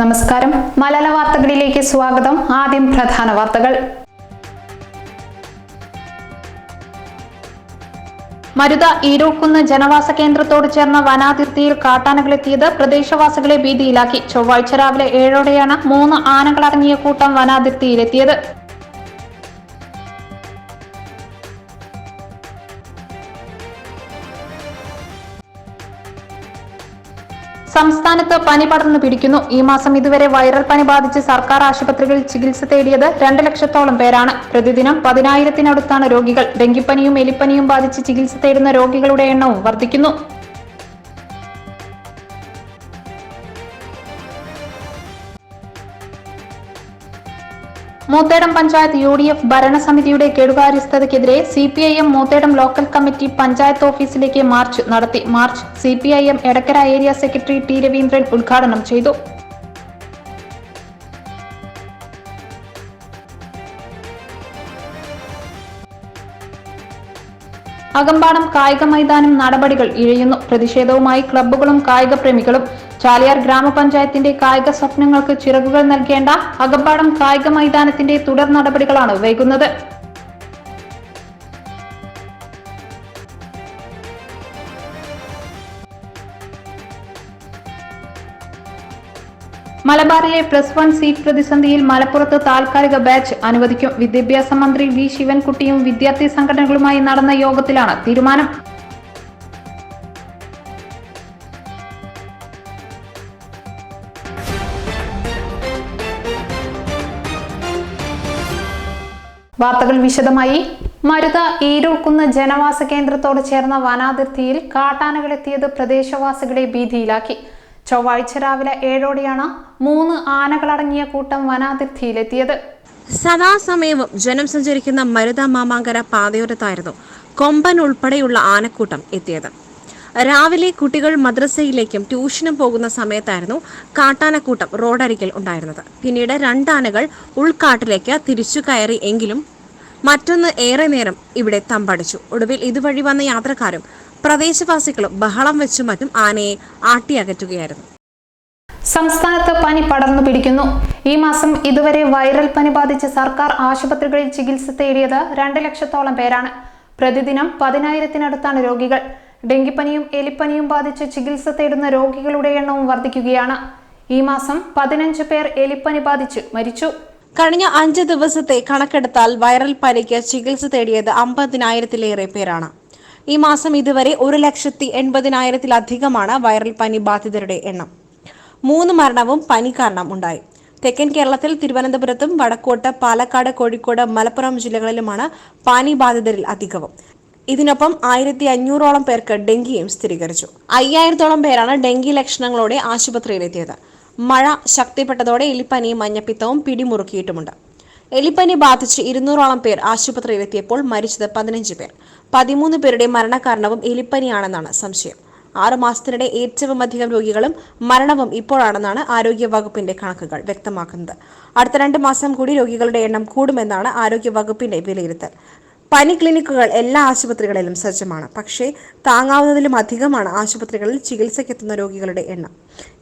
നമസ്കാരം. മലയാള വാർത്തകളിലേക്ക് സ്വാഗതം. ആദ്യം പ്രധാന വാർത്തകൾ. മരുത ഈരോക്കുന്ന് ജനവാസ കേന്ദ്രത്തോട് ചേർന്ന വനാതിർത്തിയിൽ കാട്ടാനകളെത്തിയത് പ്രദേശവാസികളെ ഭീതിയിലാക്കി. ചൊവ്വാഴ്ച രാവിലെ ഏഴോടെയാണ് മൂന്ന് ആനകളടങ്ങിയ കൂട്ടം വനാതിർത്തിയിലെത്തിയത്. സംസ്ഥാനത്ത് പനി പടർന്നു പിടിക്കുന്നു. ഈ മാസം ഇതുവരെ വൈറൽ പനി ബാധിച്ച് സർക്കാർ ആശുപത്രികളിൽ ചികിത്സ തേടിയത് രണ്ട് ലക്ഷത്തോളം പേരാണ്. പ്രതിദിനം പതിനായിരത്തിനടുത്താണ് രോഗികൾ. ഡെങ്കിപ്പനിയും എലിപ്പനിയും ബാധിച്ച് ചികിത്സ തേടുന്ന രോഗികളുടെ എണ്ണവും വർദ്ധിക്കുന്നു. Moothedam panchayat U D F ഭരണസമിതിയുടെ കെടുകാര്യസ്ഥതയ്ക്കെതിരെ C P I M Moothedam local committee panchayat ഓഫീസിലേക്ക് മാർച്ച് നടത്തി. March C P I M Edakkara area secretary T Raveendran ഉദ്ഘാടനം ചെയ്തു. അകമ്പാടം കായിക മൈതാനം നടപടികൾ ഇഴയുന്നു. പ്രതിഷേധവുമായി ക്ലബ്ബുകളും കായിക പ്രേമികളും ചാലിയാർ ഗ്രാമപഞ്ചായത്തിന്റെ കായിക സ്വപ്നങ്ങൾക്ക് ചിറകുകൾ നൽകേണ്ട അകമ്പാടം കായിക മൈതാനത്തിന്റെ തുടർ നടപടികളാണ് വൈകുന്നത്. മലബാറിലെ പ്ലസ് വൺ സീറ്റ് പ്രതിസന്ധിയിൽ മലപ്പുറത്ത് താൽക്കാലിക ബാച്ച് അനുവദിക്കും. വിദ്യാഭ്യാസ മന്ത്രി വി ശിവൻകുട്ടിയും വിദ്യാർത്ഥി സംഘടനകളുമായി നടന്ന യോഗത്തിലാണ് തീരുമാനം. വാർത്തകൾ വിശദമായി. മരുത ഈരൂർക്കുന്ന് ജനവാസ കേന്ദ്രത്തോട് ചേർന്ന വനാതിർത്തിയിൽ കാട്ടാനകളെത്തിയത് പ്രദേശവാസികളെ ഭീതിയിലാക്കി. ചൊവ്വാഴ്ച രാവിലെ ഏഴോടെയാണ് മൂന്ന് ആനകളടങ്ങിയ കൂട്ടം വനാതിർത്തിയിലെത്തിയത്. സദാസമയവും ജനം സഞ്ചരിക്കുന്ന മരുത മാമാങ്കര പാതയോരത്തായിരുന്നു കൊമ്പൻ ഉൾപ്പെടെയുള്ള ആനക്കൂട്ടം എത്തിയത്. രാവിലെ കുട്ടികൾ മദ്രസയിലേക്കും ട്യൂഷനും പോകുന്ന സമയത്തായിരുന്നു കാട്ടാനക്കൂട്ടം റോഡരികിൽ ഉണ്ടായിരുന്നത്. പിന്നീട് രണ്ടാനകൾ ഉൾക്കാട്ടിലേക്ക് തിരിച്ചു കയറി എങ്കിലും മറ്റൊന്ന് ഏറെ നേരം ഇവിടെ തമ്പടിച്ചു. ഒടുവിൽ ഇതുവഴി വന്ന യാത്രക്കാരും പ്രദേശവാസികളും ബഹളം വെച്ചും മറ്റും ആനയെ ആട്ടിയകറ്റുകയായിരുന്നു. സംസ്ഥാനത്ത് പനി പടർന്നു പിടിക്കുന്നു. ഈ മാസം ഇതുവരെ വൈറൽ പനി ബാധിച്ച് സർക്കാർ ആശുപത്രികളിൽ ചികിത്സ തേടിയത് രണ്ട് ലക്ഷത്തോളം പേരാണ്. പ്രതിദിനം പതിനായിരത്തിനടുത്താണ് രോഗികൾ. ഡെങ്കിപ്പനിയും എലിപ്പനിയും ബാധിച്ച് ചികിത്സ തേടുന്ന രോഗികളുടെ എണ്ണവും വർദ്ധിക്കുകയാണ് ഈ മാസം പതിനഞ്ച് പേർ എലിപ്പനി ബാധിച്ച് മരിച്ചു. കഴിഞ്ഞ അഞ്ച് ദിവസത്തെ കണക്കെടുത്താൽ വൈറൽ പനിക്ക് ചികിത്സ തേടിയത് അമ്പതിനായിരത്തിലേറെ പേരാണ്. ഈ മാസം ഇതുവരെ ഒരു ലക്ഷത്തി എൺപതിനായിരത്തിലധികമാണ് വൈറൽ പനി ബാധിതരുടെ എണ്ണം. മൂന്ന് മരണവും പനി കാരണം ഉണ്ടായി. തെക്കൻ കേരളത്തിൽ തിരുവനന്തപുരത്തും വടക്കോട്ട് പാലക്കാട് കോഴിക്കോട് മലപ്പുറം ജില്ലകളിലുമാണ് പനി ബാധിതരിൽ അധികവും. ഇതിനൊപ്പം ആയിരത്തി അഞ്ഞൂറോളം പേർക്ക് ഡെങ്കിയും സ്ഥിരീകരിച്ചു. അയ്യായിരത്തോളം പേരാണ് ഡെങ്കി ലക്ഷണങ്ങളോടെ ആശുപത്രിയിലെത്തിയത്. മഴ ശക്തിപ്പെട്ടതോടെ എലിപ്പനിയും മഞ്ഞപ്പിത്തവും പിടിമുറുക്കിയിട്ടുമുണ്ട്. എലിപ്പനി ബാധിച്ച് ഇരുന്നൂറോളം പേർ ആശുപത്രിയിലെത്തിയപ്പോൾ മരിച്ചത് പതിനഞ്ച് പേർ. പതിമൂന്ന് പേരുടെ മരണകാരണവും എലിപ്പനിയാണെന്നാണ് സംശയം. ആറു മാസത്തിനിടെ ഏറ്റവും അധികം രോഗികളും മരണവും ഇപ്പോഴാണെന്നാണ് ആരോഗ്യ വകുപ്പിന്റെ കണക്കുകൾ വ്യക്തമാക്കുന്നത്. അടുത്ത രണ്ട് മാസം കൂടി രോഗികളുടെ എണ്ണം കൂടുമെന്നാണ് ആരോഗ്യ വകുപ്പിന്റെ വിലയിരുത്തൽ. പനി ക്ലിനിക്കുകൾ എല്ലാ ആശുപത്രികളിലും സജ്ജമാണ്. പക്ഷേ താങ്ങാവുന്നതിലും അധികമാണ് ആശുപത്രികളിൽ ചികിത്സയ്ക്കെത്തുന്ന രോഗികളുടെ എണ്ണം.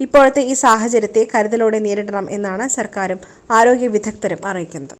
ഇപ്പോഴത്തെ ഈ സാഹചര്യത്തെ കരുതലോടെ നേരിടണം എന്നാണ് സർക്കാരും ആരോഗ്യ വിദഗ്ധരും അറിയിക്കുന്നത്.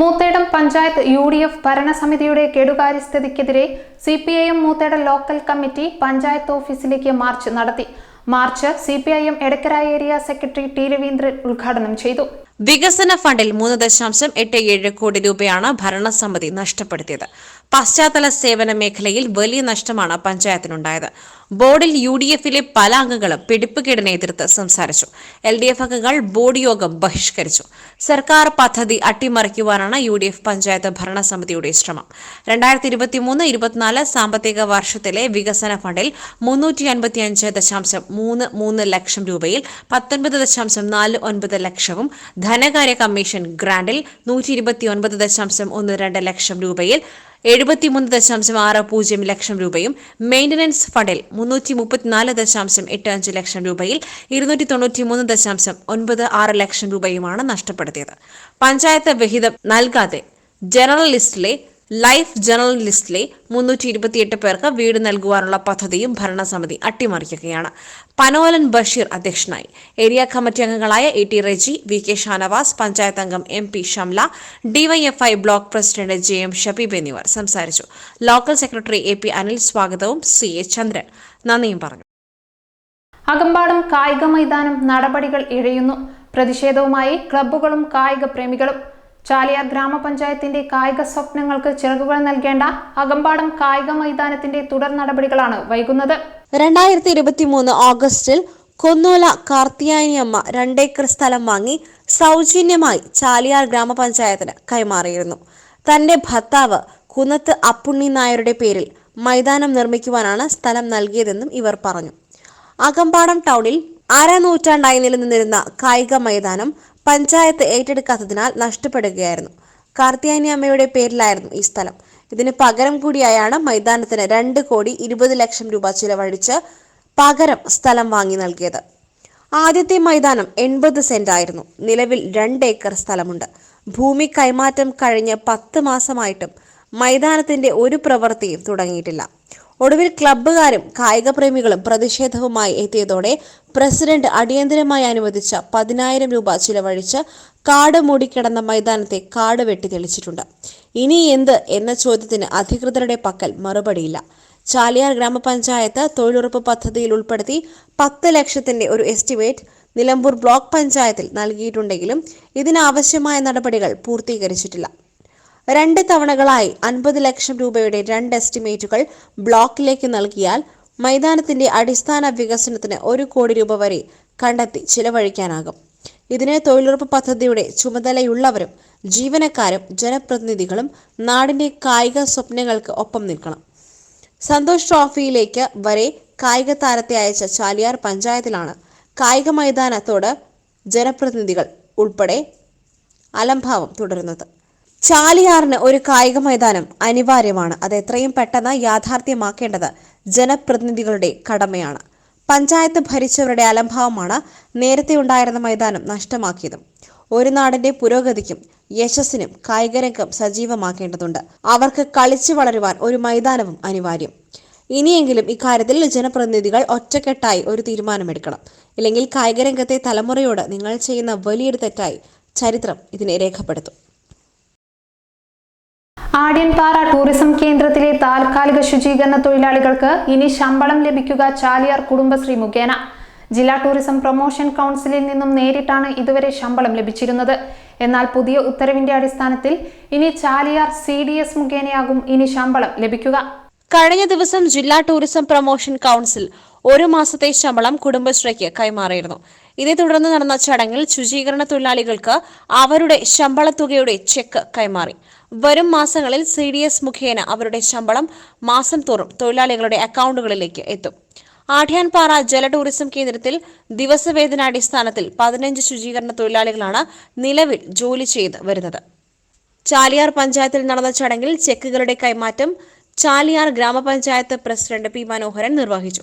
Moothedam panchayat U D F ഭരണസമിതിയുടെ കെടുകാര്യസ്ഥിതിക്കെതിരെ C P I M Moothedam local committee panchayat ഓഫീസിലേക്ക് മാർച്ച് നടത്തി. March C P I M Edakkara area secretary T Raveendran ഉദ്ഘാടനം ചെയ്തു. വികസന ഫണ്ടിൽ മൂന്ന് ദശാംശം എട്ട് ഏഴ് കോടി രൂപയാണ് ഭരണസമിതി നഷ്ടപ്പെടുത്തിയത്. പശ്ചാത്തല സേവന മേഖലയിൽ വലിയ നഷ്ടമാണ് പഞ്ചായത്തിനുണ്ടായത്. ബോർഡിൽ യു ഡി എഫിലെ പല അംഗങ്ങളും പിടിപ്പുകേടിനെ എതിർത്ത് സംസാരിച്ചു. എൽ ഡി എഫ് അംഗങ്ങൾ ബോർഡ് യോഗം ബഹിഷ്കരിച്ചു. സർക്കാർ പദ്ധതി അട്ടിമറിക്കുവാനാണ് യു ഡി എഫ് പഞ്ചായത്ത് ഭരണസമിതിയുടെ ശ്രമം. രണ്ടായിരത്തി ഇരുപത്തിമൂന്ന് ഇരുപത്തിനാല് സാമ്പത്തിക വർഷത്തിലെ വികസന ഫണ്ടിൽ മുന്നൂറ്റി അൻപത്തിയഞ്ച് ദശാംശം മൂന്ന് മൂന്ന് ലക്ഷം രൂപയിൽ പത്തൊൻപത് ദശാംശം നാല് ഒൻപത് ലക്ഷവും ധനകാര്യ കമ്മീഷൻ ഗ്രാന്റിൽ നൂറ്റി ഇരുപത്തിയൊൻപത് ദശാംശം ഒന്ന് രണ്ട് ലക്ഷം രൂപയിൽ എഴുപത്തിമൂന്ന് ദശാംശം ആറ് പൂജ്യം ലക്ഷം രൂപയും മെയിന്റനൻസ് ഫണ്ടിൽ മുന്നൂറ്റി മുപ്പത്തിനാല് ദശാംശം എട്ട് അഞ്ച് ലക്ഷം രൂപയിൽ ഇരുന്നൂറ്റി തൊണ്ണൂറ്റി മൂന്ന് ദശാംശം ഒൻപത് ആറ് ലക്ഷം രൂപയുമാണ് നഷ്ടപ്പെടുത്തിയത്. പഞ്ചായത്ത് വിഹിതം നൽകാതെ ജനറൽ ലിസ്റ്റിലെ ലൈഫ് ജനറൽ ലിസ്റ്റിലെ മുന്നൂറ്റി ഇരുപത്തിയെട്ട് പേർക്ക് വീട് നൽകുവാനുള്ള പദ്ധതിയും ഭരണസമിതി അട്ടിമറിക്കുകയാണ്. പനോലൻ ബഷീർ അധ്യക്ഷനായി. ഏരിയ കമ്മിറ്റി അംഗങ്ങളായ A T Reji V K Shanavas panchayat അംഗം M P Shamla DYFI block president J M Shabeeb എന്നിവർ സംസാരിച്ചു. Local secretary A P Anil സ്വാഗതവും സി എ ചന്ദ്രൻ. നന്ദിയും പറഞ്ഞു. അകമ്പാടും കായിക മൈതാനം നടപടികൾ ഇഴയുന്നു. പ്രതിഷേധവുമായി ക്ലബ്ബുകളും കായിക പ്രേമികളും ചാലിയാർ ഗ്രാമപഞ്ചായത്തിന്റെ കായിക സ്വപ്നങ്ങൾക്ക് ചിറകുകൾ നൽകേണ്ട അകമ്പാടം കായിക മൈതാനത്തിന്റെ തുടർ നടപടികളാണ് വൈകുന്നത്. രണ്ടായിരത്തി ഇരുപത്തി മൂന്ന് ഓഗസ്റ്റിൽ കൊന്നോല കാർത്തിയാനിയമ്മ രണ്ടേക്കർ സ്ഥലം വാങ്ങി സൗജന്യമായി ചാലിയാർ ഗ്രാമപഞ്ചായത്തിന് കൈമാറിയിരുന്നു. തന്റെ ഭർത്താവ് കുന്നത്ത് അപ്പുണ്ണി നായരുടെ പേരിൽ മൈതാനം നിർമ്മിക്കുവാനാണ് സ്ഥലം നൽകിയതെന്നും ഇവർ പറഞ്ഞു. അകമ്പാടം ടൗണിൽ അര നൂറ്റാണ്ടായി നിലനിന്നിരുന്ന കായിക മൈതാനം പഞ്ചായത്ത് ഏറ്റെടുക്കാത്തതിനാൽ നഷ്ടപ്പെടുകയായിരുന്നു. കാർത്തിയാനി അമ്മയുടെ പേരിലായിരുന്നു ഈ സ്ഥലം. ഇതിന് പകരം കൂടിയായാണ് മൈതാനത്തിന് രണ്ട് കോടി ഇരുപത് ലക്ഷം രൂപ ചിലവഴിച്ച് പകരം സ്ഥലം വാങ്ങി നൽകിയത്. ആദ്യത്തെ മൈതാനം എൺപത് സെന്റ് ആയിരുന്നു നിലവിൽ രണ്ട് ഏക്കർ സ്ഥലമുണ്ട്. ഭൂമി കൈമാറ്റം കഴിഞ്ഞ് പത്ത് മാസമായിട്ടും മൈതാനത്തിന്റെ ഒരു പ്രവൃത്തിയും തുടങ്ങിയിട്ടില്ല. ഒടുവിൽ ക്ലബ്ബുകാരും കായിക പ്രേമികളും പ്രതിഷേധവുമായി എത്തിയതോടെ പ്രസിഡന്റ് അടിയന്തരമായി അനുവദിച്ച പതിനായിരം രൂപ ചിലവഴിച്ച് കാട് മൂടിക്കിടന്ന മൈതാനത്തെ കാട് വെട്ടി തെളിച്ചിട്ടുണ്ട്. ഇനി എന്ത് എന്ന ചോദ്യത്തിന് അധികൃതരുടെ പക്കൽ മറുപടിയില്ല. ചാലിയാർ ഗ്രാമപഞ്ചായത്ത് തൊഴിലുറപ്പ് പദ്ധതിയിൽ ഉൾപ്പെടുത്തി പത്ത് ലക്ഷത്തിന്റെ ഒരു എസ്റ്റിമേറ്റ് നിലമ്പൂർ ബ്ലോക്ക് പഞ്ചായത്തിൽ നൽകിയിട്ടുണ്ടെങ്കിലും ഇതിനാവശ്യമായ നടപടികൾ പൂർത്തീകരിച്ചിട്ടില്ല. രണ്ട് തവണകളായി അൻപത് ലക്ഷം രൂപയുടെ രണ്ട് എസ്റ്റിമേറ്റുകൾ ബ്ലോക്കിലേക്ക് നൽകിയാൽ മൈതാനത്തിന്റെ അടിസ്ഥാന വികസനത്തിന് ഒരു കോടി രൂപ വരെ കണ്ടെത്തി ചിലവഴിക്കാനാകും. ഇതിന് തൊഴിലുറപ്പ് പദ്ധതിയുടെ ചുമതലയുള്ളവരും ജീവനക്കാരും ജനപ്രതിനിധികളും നാടിന്റെ കായിക സ്വപ്നങ്ങൾക്ക് ഒപ്പം നിൽക്കണം. സന്തോഷ് ട്രോഫിയിലേക്ക് വരെ കായിക താരത്തെ അയച്ച ചാലിയാർ പഞ്ചായത്തിലാണ് കായിക മൈതാനത്തോട് ജനപ്രതിനിധികൾ ഉൾപ്പെടെ അലംഭാവം തുടരുന്നത്. ചാലിയാറിന് ഒരു കായിക മൈതാനം അനിവാര്യമാണ്. അത് എത്രയും പെട്ടെന്ന് യാഥാർത്ഥ്യമാക്കേണ്ടത് ജനപ്രതിനിധികളുടെ കടമയാണ്. പഞ്ചായത്ത് ഭരിച്ചവരുടെ അലംഭാവമാണ് നേരത്തെ ഉണ്ടായിരുന്ന മൈതാനം നഷ്ടമാക്കിയതും. ഒരു നാടിന്റെ പുരോഗതിക്കും യശസ്സിനും കായികരംഗം സജീവമാക്കേണ്ടതുണ്ട്. അവർക്ക് കളിച്ചു വളരുവാൻ ഒരു മൈതാനവും അനിവാര്യം. ഇനിയെങ്കിലും ഇക്കാര്യത്തിൽ ജനപ്രതിനിധികൾ ഒറ്റക്കെട്ടായി ഒരു തീരുമാനമെടുക്കണം. ഇല്ലെങ്കിൽ കായികരംഗത്തെ തലമുറയോട് നിങ്ങൾ ചെയ്യുന്ന വലിയൊരു തെറ്റായി ചരിത്രം ഇതിനെ രേഖപ്പെടുത്തും. ആട്യൻപാറ ടൂറിസം കേന്ദ്രത്തിലെ താൽക്കാലിക ശുചീകരണ തൊഴിലാളികൾക്ക് ഇനി ശമ്പളം ലഭിക്കുക ചാലിയാർ കുടുംബശ്രീ മുഖേന. ജില്ലാ ടൂറിസം പ്രൊമോഷൻ കൗൺസിലിൽ നിന്നും നേരിട്ടാണ് ഇതുവരെ ശമ്പളം ലഭിച്ചിരുന്നത്. എന്നാൽ പുതിയ ഉത്തരവിന്റെ അടിസ്ഥാനത്തിൽ ഇനി ചാലിയാർ സി ഡി എസ് മുഖേനയാകും ഇനി ശമ്പളം ലഭിക്കുക. കഴിഞ്ഞ ദിവസം ജില്ലാ ടൂറിസം പ്രൊമോഷൻ കൗൺസിൽ ഒരു മാസത്തെ ശമ്പളം കുടുംബശ്രീക്ക് കൈമാറിയിരുന്നു. ഇതേ തുടർന്ന് നടന്ന ചടങ്ങിൽ ശുചീകരണ തൊഴിലാളികൾക്ക് അവരുടെ ശമ്പള തുകയുടെ ചെക്ക് കൈമാറി. വരും മാസങ്ങളിൽ സി ഡി എസ് മുഖേന അവരുടെ ശമ്പളം മാസം തോറും തൊഴിലാളികളുടെ അക്കൗണ്ടുകളിലേക്ക് എത്തും. ആഠ്യാൻപാറ ജല ടൂറിസം കേന്ദ്രത്തിൽ ദിവസവേതനാടിസ്ഥാനത്തിൽ പതിനഞ്ച് ശുചീകരണ തൊഴിലാളികളാണ് നിലവിൽ ജോലി ചെയ്ത് വരുന്നത്. ചാലിയാർ പഞ്ചായത്തിൽ നടന്ന ചടങ്ങിൽ ചെക്കുകളുടെ കൈമാറ്റം ചാലിയാർ ഗ്രാമപഞ്ചായത്ത് പ്രസിഡന്റ് പി മനോഹരൻ നിർവഹിച്ചു.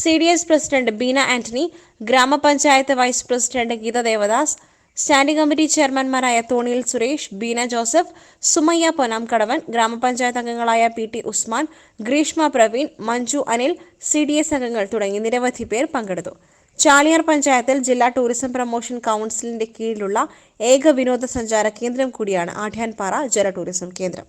C D S president Beena Antony ഗ്രാമപഞ്ചായത്ത് vice president Geetha Devadas standing committee ചെയർമാൻമാരായ തോണിയിൽ സുരേഷ് ബീന ജോസഫ് സുമയ്യ പൊന്നാംകടവൻ ഗ്രാമപഞ്ചായത്ത് അംഗങ്ങളായ P T Usman Greeshma Praveen Manju Anil C D S അംഗങ്ങൾ തുടങ്ങി നിരവധി പേർ പങ്കെടുത്തു. ചാലിയാർ പഞ്ചായത്തിൽ ജില്ലാ ടൂറിസം പ്രൊമോഷൻ കൗൺസിലിന്റെ കീഴിലുള്ള ഏക വിനോദസഞ്ചാര കേന്ദ്രം കൂടിയാണ് ആഠ്യാൻപാറ ജല ടൂറിസം കേന്ദ്രം.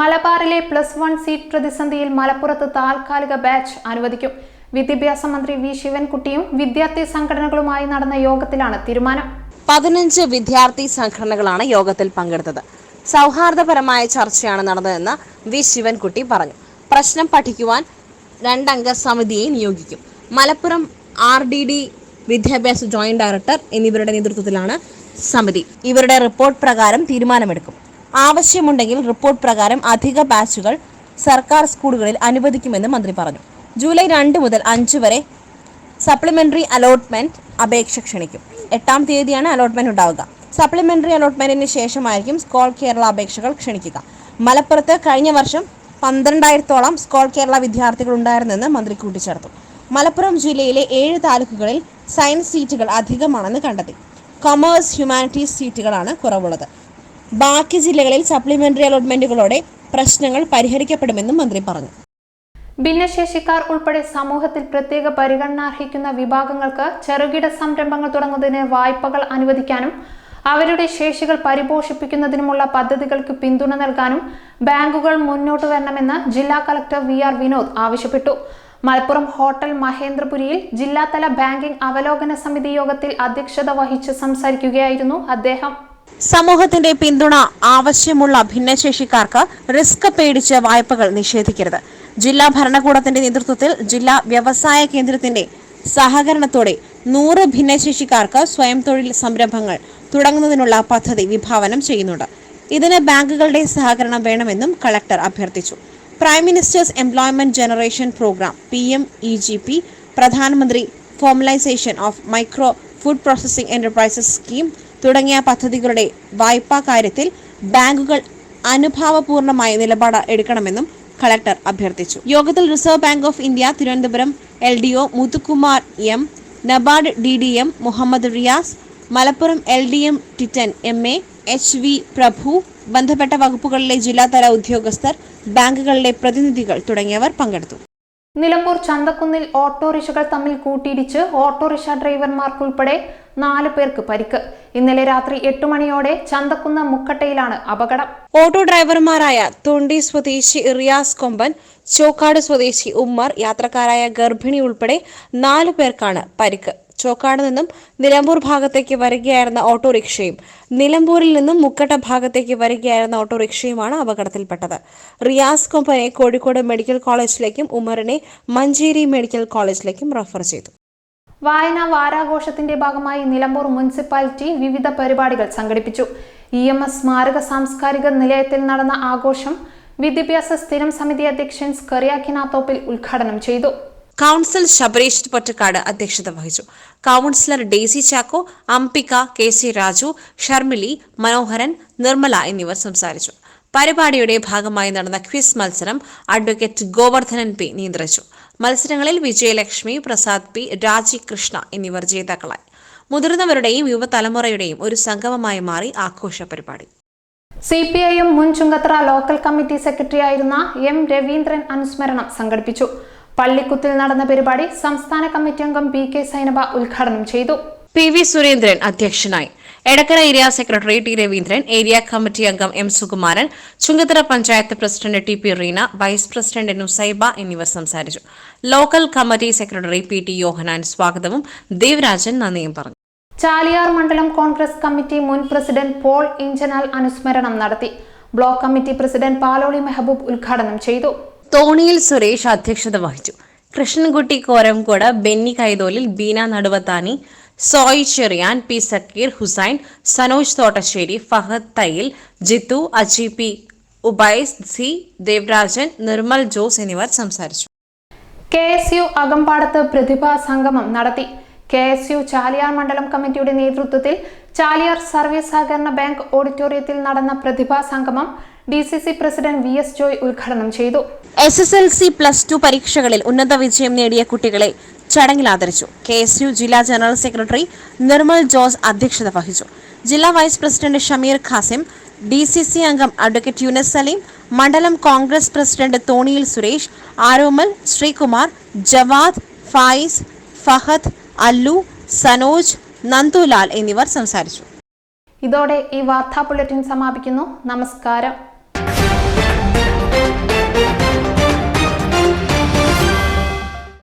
മലബാറിലെ പ്ലസ് വൺ സീറ്റ് പ്രതിസന്ധിയിൽ മലപ്പുറത്ത് താൽക്കാലിക ബാച്ച് അനുവദിക്കും. വിദ്യാഭ്യാസ മന്ത്രി വി ശിവൻകുട്ടിയും വിദ്യാർത്ഥി സംഘടനകളുമായി നടന്ന യോഗത്തിലാണ് തീരുമാനം. പതിനഞ്ച് വിദ്യാർത്ഥി സംഘടനകളാണ് യോഗത്തിൽ പങ്കെടുത്തത്. സൗഹാർദ്ദപരമായ ചർച്ചയാണ് നടന്നതെന്ന് വി ശിവൻകുട്ടി പറഞ്ഞു. പ്രശ്നം പഠിക്കുവാൻ രണ്ടംഗ സമിതിയെ നിയോഗിക്കും. മലപ്പുറം ആർ ഡി ഡി വിദ്യാഭ്യാസ ജോയിന്റ് ഡയറക്ടർ എന്നിവരുടെ നേതൃത്വത്തിലാണ് സമിതി. ഇവരുടെ റിപ്പോർട്ട് പ്രകാരം തീരുമാനമെടുക്കും. ആവശ്യമുണ്ടെങ്കിൽ റിപ്പോർട്ട് പ്രകാരം അധിക ബാച്ചുകൾ സർക്കാർ സ്കൂളുകളിൽ അനുവദിക്കുമെന്ന് മന്ത്രി പറഞ്ഞു. ജൂലൈ രണ്ട് മുതൽ അഞ്ച് വരെ സപ്ലിമെന്ററി അലോട്ട്മെന്റ് അപേക്ഷ ക്ഷണിക്കും. എട്ടാം തീയതിയാണ് അലോട്ട്മെന്റ് ഉണ്ടാവുക. സപ്ലിമെന്ററി അലോട്ട്മെന്റിന് ശേഷമായിരിക്കും സ്കോൾ കേരള അപേക്ഷകൾ ക്ഷണിക്കുക. മലപ്പുറത്ത് കഴിഞ്ഞ വർഷം പന്ത്രണ്ടായിരത്തോളം സ്കോൾ കേരള വിദ്യാർത്ഥികൾ ഉണ്ടായിരുന്നെന്ന് മന്ത്രി കൂട്ടിച്ചേർത്തു. മലപ്പുറം ജില്ലയിലെ ഏഴ് താലൂക്കുകളിൽ സയൻസ് സീറ്റുകൾ അധികമാണെന്ന് കണ്ടെത്തി. കൊമേഴ്സ് ഹ്യൂമാനിറ്റീസ് സീറ്റുകളാണ് കുറവുള്ളത്. ബാക്കി ജില്ലകളിൽ സപ്ലിമെന്ററി അലോട്ട്മെന്റുകളോടെ പ്രശ്നങ്ങൾ പരിഹരിക്കപ്പെടുമെന്നും മന്ത്രി പറഞ്ഞു. ഭിന്നശേഷിക്കാർ ഉൾപ്പെടെ സമൂഹത്തിൽ പ്രത്യേക പരിഗണന അർഹിക്കുന്ന വിഭാഗങ്ങൾക്ക് ചെറുകിട സംരംഭങ്ങൾ തുടങ്ങുന്നതിന് വായ്പകൾ അനുവദിക്കാനും അവരുടെ ശേഷികൾ പരിപോഷിപ്പിക്കുന്നതിനുമുള്ള പദ്ധതികൾക്ക് പിന്തുണ നൽകാനും ബാങ്കുകൾ മുന്നോട്ട് വരണമെന്ന് ജില്ലാ കളക്ടർ വി ആർ വിനോദ് ആവശ്യപ്പെട്ടു. മലപ്പുറം ഹോട്ടൽ മഹേന്ദ്രപുരിയിൽ ജില്ലാതല ബാങ്കിംഗ് അവലോകന സമിതി യോഗത്തിൽ അധ്യക്ഷത വഹിച്ച് സംസാരിക്കുകയായിരുന്നു അദ്ദേഹം. സമൂഹത്തിന്റെ പിന്തുണ ആവശ്യമുള്ള ഭിന്നശേഷിക്കാർക്ക് റിസ്ക് പേടിച്ച് വായ്പകൾ നിഷേധിക്കരുത്. ജില്ലാ ഭരണകൂടത്തിന്റെ നേതൃത്വത്തിൽ ജില്ലാ വ്യവസായ കേന്ദ്രത്തിന്റെ സഹകരണത്തോടെ നൂറ് ഭിന്നശേഷിക്കാർക്ക് സ്വയം തൊഴിൽ സംരംഭങ്ങൾ തുടങ്ങുന്നതിനുള്ള പദ്ധതി വിഭാവനം ചെയ്യുന്നുണ്ട്. ഇതിന് ബാങ്കുകളുടെ സഹകരണം വേണമെന്നും കളക്ടർ അഭ്യർത്ഥിച്ചു. Prime minister's employment generation programme P M E G P പ്രധാനമന്ത്രി formalisation of micro food processing enterprises scheme തുടങ്ങിയ പദ്ധതികളുടെ വായ്പാ കാര്യത്തിൽ ബാങ്കുകൾ അനുഭാവപൂർണമായ നിലപാട് എടുക്കണമെന്നും കളക്ടർ അഭ്യർത്ഥിച്ചു. യോഗത്തിൽ reserve bank of India Thiruvananthapuram L D O Muthukumar M NABARD D D M Muhammad Riyas Malappuram L D M Titan M A H V Prabhu ബന്ധപ്പെട്ട വകുപ്പുകളിലെ ജില്ലാതല ഉദ്യോഗസ്ഥർ ബാങ്കുകളിലെ പ്രതിനിധികൾ തുടങ്ങിയവർ പങ്കെടുത്തു. നിലമ്പൂർ ചന്തക്കുന്നിൽ ഓട്ടോറിക്ഷകൾ തമ്മിൽ കൂട്ടിയിടിച്ച് ഓട്ടോറിക്ഷ ഡ്രൈവർമാർക്കുൾപ്പെടെ നാല് പേർക്ക് പരിക്ക്. ഇന്നലെ രാത്രി എട്ട് മണിയോടെ ചന്തക്കുന്ന മുക്കട്ടയിലാണ് അപകടം. ഓട്ടോ ഡ്രൈവർമാരായ തൊണ്ടി സ്വദേശി റിയാസ് കൊമ്പൻ ചോക്കാട് സ്വദേശി ഉമ്മർ യാത്രക്കാരായ ഗർഭിണി ഉൾപ്പെടെ നാല് പേർക്കാണ് പരിക്ക്. ചോക്കാട് നിന്നും നിലമ്പൂർ ഭാഗത്തേക്ക് വരികയായിരുന്ന ഓട്ടോറിക്ഷയും നിലമ്പൂരിൽ നിന്നും മുക്കട്ട ഭാഗത്തേക്ക് വരികയായിരുന്ന ഓട്ടോറിക്ഷയുമാണ് അപകടത്തിൽപ്പെട്ടത്. റിയാസ് കൊമ്പനെ കോഴിക്കോട് മെഡിക്കൽ കോളേജിലേക്കും ഉമറിനെ മഞ്ചേരി മെഡിക്കൽ കോളേജിലേക്കും റഫർ ചെയ്തു. വായന വാരാഘോഷത്തിന്റെ ഭാഗമായി നിലമ്പൂർ മുനിസിപ്പാലിറ്റി വിവിധ പരിപാടികൾ സംഘടിപ്പിച്ചു. ഇ എം എസ് സ്മാരക സാംസ്കാരിക നിലയത്തിൽ നടന്ന ആഘോഷം വിദ്യാഭ്യാസ സ്ഥിരം സമിതി അധ്യക്ഷൻ സ്കറിയാക്കിനാത്തോപ്പിൽ ഉദ്ഘാടനം ചെയ്തു. കൗൺസിൽ ശബരീഷ് പൊറ്റക്കാട് അധ്യക്ഷത വഹിച്ചു. Councillor Daisy Chacko Ambika K C Raju Sharmili Manoharan Nirmala എന്നിവർ സംസാരിച്ചു. പരിപാടിയുടെ ഭാഗമായി നടന്ന ക്വിസ് മത്സരം അഡ്വക്കേറ്റ് ഗോവർദ്ധനൻ പി നിയന്ത്രിച്ചു. മത്സരങ്ങളിൽ വിജയലക്ഷ്മി പ്രസാദ് പി രാജി കൃഷ്ണ എന്നിവർ ജേതാക്കളായി. മുതിർന്നവരുടെയും യുവതലമുറയുടെയും ഒരു സംഗമമായി മാറി ആഘോഷ പരിപാടി സി പി ഐ എം മുൻ ചുങ്കത്ര ലോക്കൽ കമ്മിറ്റി സെക്രട്ടറി ആയിരുന്ന എം രവീന്ദ്രൻ അനുസ്മരണം സംഘടിപ്പിച്ചു. പള്ളിക്കുത്തിൽ നടന്ന പരിപാടി സംസ്ഥാന കമ്മിറ്റി അംഗം പി കെ സൈനബ ഉദ്ഘാടനം ചെയ്തു. പി വി സുരേന്ദ്രൻ അധ്യക്ഷനായി. Edakkara area secretary T Raveendran area committee അംഗം M Sukumaran Chungathara panchayat president T P Reena vice president Nusaiba എന്നിവർ സംസാരിച്ചു. Local committee secretary P T Yohannan സ്വാഗതവും ദേവരാജൻ നന്ദിയും പറഞ്ഞു. ചാലിയാർ മണ്ഡലം കോൺഗ്രസ് കമ്മിറ്റി മുൻ പ്രസിഡന്റ് പോൾ ഇഞ്ചനാൽ അനുസ്മരണം നടത്തി. Block committee president Paloli Mehaboob ഉദ്ഘാടനം ചെയ്തു. തോണിയിൽ സുരേഷ് അധ്യക്ഷത വഹിച്ചു. Krishnankutty Koramkode Benny Kaitholil Beena Naduvathani Soyi Cheriyan P Sakkeer Hussain Sanoj Thottassery Fahad Thayyil Jithu Aji P Ubais C Devarajan Nirmal Jose എന്നിവർ സംസാരിച്ചു. കെ എസ് യു അകമ്പാടത്ത് പ്രതിഭാ സംഗമം നടത്തി. കെ എസ് യു ചാലിയാർ മണ്ഡലം കമ്മിറ്റിയുടെ നേതൃത്വത്തിൽ ചാലിയാർ സർവീസ് സഹകരണ ബാങ്ക് ഓഡിറ്റോറിയത്തിൽ നടന്ന പ്രതിഭാ സംഗമം D C C president V S Joy ഉദ്ഘാടനം ചെയ്തു. S S L C plus two പരീക്ഷകളിൽ ഉന്നത വിജയം നേടിയ കുട്ടികളെ ചടങ്ങിൽ ആദരിച്ചു. കെ എസ് യു ജില്ലാ ജനറൽ സെക്രട്ടറി നിർമ്മൽ ജോസ് അധ്യക്ഷത വഹിച്ചു. ജില്ലാ vice president Shameer Khasim D C C അംഗം അഡ്വക്കേറ്റ് യുനസ് സലീം മണ്ഡലം കോൺഗ്രസ് പ്രസിഡന്റ് തോണിയിൽ സുരേഷ് ആരോമൽ ശ്രീകുമാർ ജവാദ് ഫായിസ് ഫഹദ് അല്ലു സനോജ് നന്ദുലാൽ എന്നിവർ സംസാരിച്ചു. ഇതോടെ ഈ വാർത്താ ബുള്ളറ്റിൻ സമാപിക്കുന്നു. നമസ്കാരം.